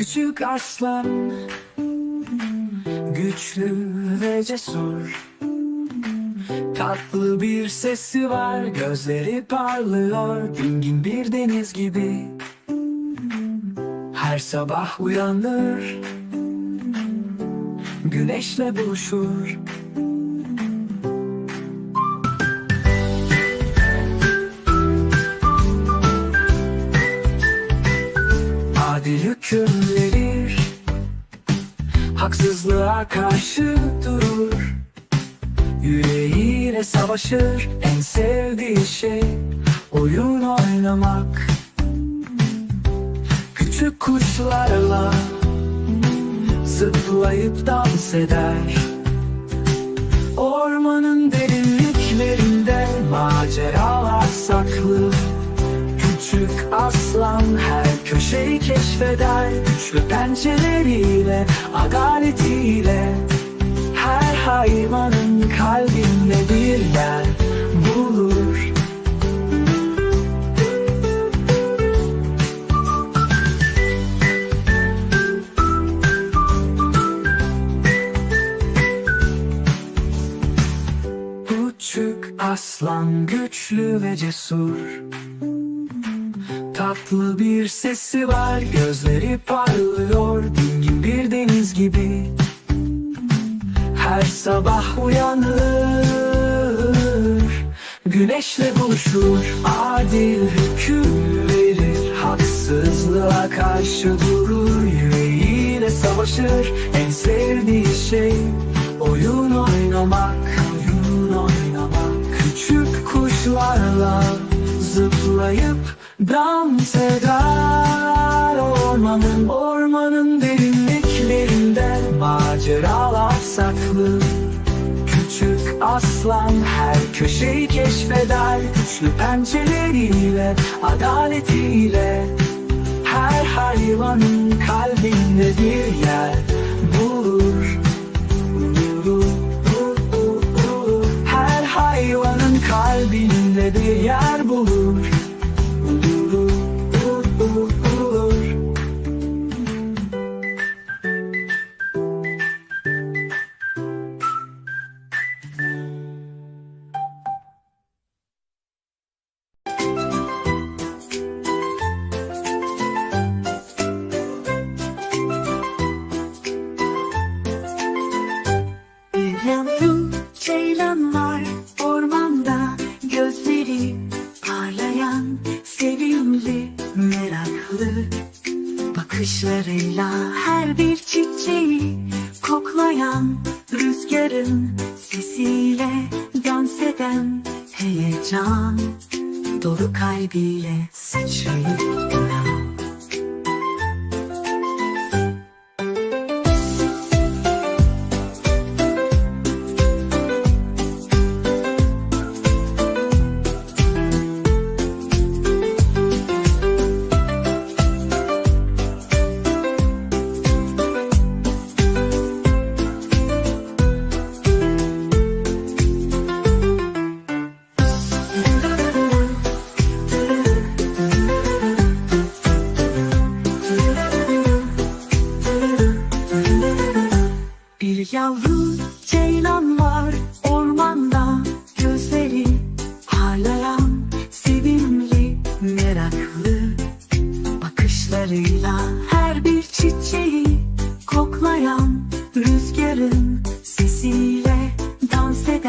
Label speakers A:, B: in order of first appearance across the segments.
A: Küçük aslan Güçlü ve cesur. Tatlı bir sesi var Gözleri parlıyor. Dingin bir deniz gibi. Her sabah uyanır Güneşle buluşur. Adil hüküm Karşı durur. Yüreğiyle savaşır En sevdiği şey Oyun oynamak. Küçük kuşlarla Zıplayıp dans eder. Ormanın derinliklerinde Maceralar saklı. Küçük aslan her köşeyi keşfeder Güçlü pençeleriyle, adaletiyle Her hayvanın kalbinde bir yer bulur. Küçük aslan güçlü ve cesur Tatlı bir sesi var Gözleri parlıyor. Dingin bir deniz gibi. Her sabah uyanır. Güneşle buluşur Adil hüküm verir. Haksızlığa karşı durur Yüreğiyle savaşır. En sevdiği şey Oyun oynamak Oyun oynamak. Küçük kuşlarla Zıplayıp dans eder Ormanın ormanın derinliklerinde Maceralar saklı. Küçük aslan her köşeyi keşfeder Güçlü pençeleriyle, adaletiyle. Her hayvanın kalbinde bir yer bulur
B: Bakışlarıyla her bir çiçeği koklayan Rüzgarın sesiyle dans eden heyecan. Dolu kalbiyle sıçrayıp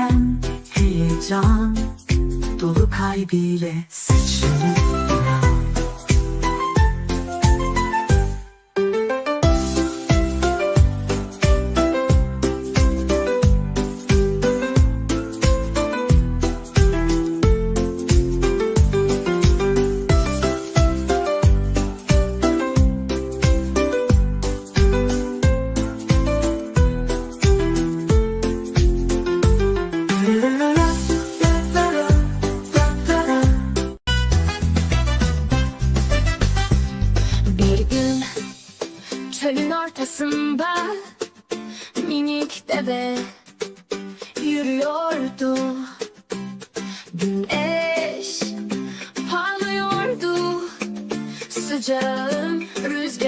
B: eden heyecan Dolu kalbiyle sıçrayıp
C: ortasında minik deve yürüyordu. Güneş parlıyordu sıcağın rüzgarında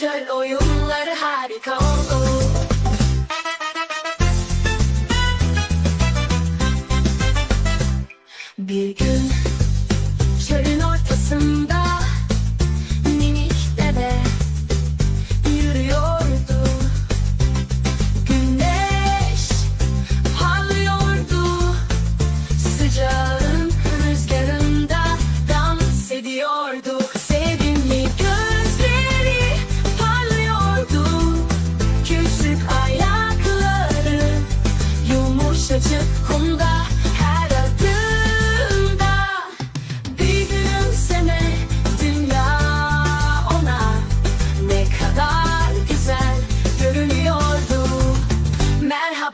B: çöl oyunları harika oldu. Bir gün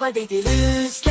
B: Merhaba dedi rüzgar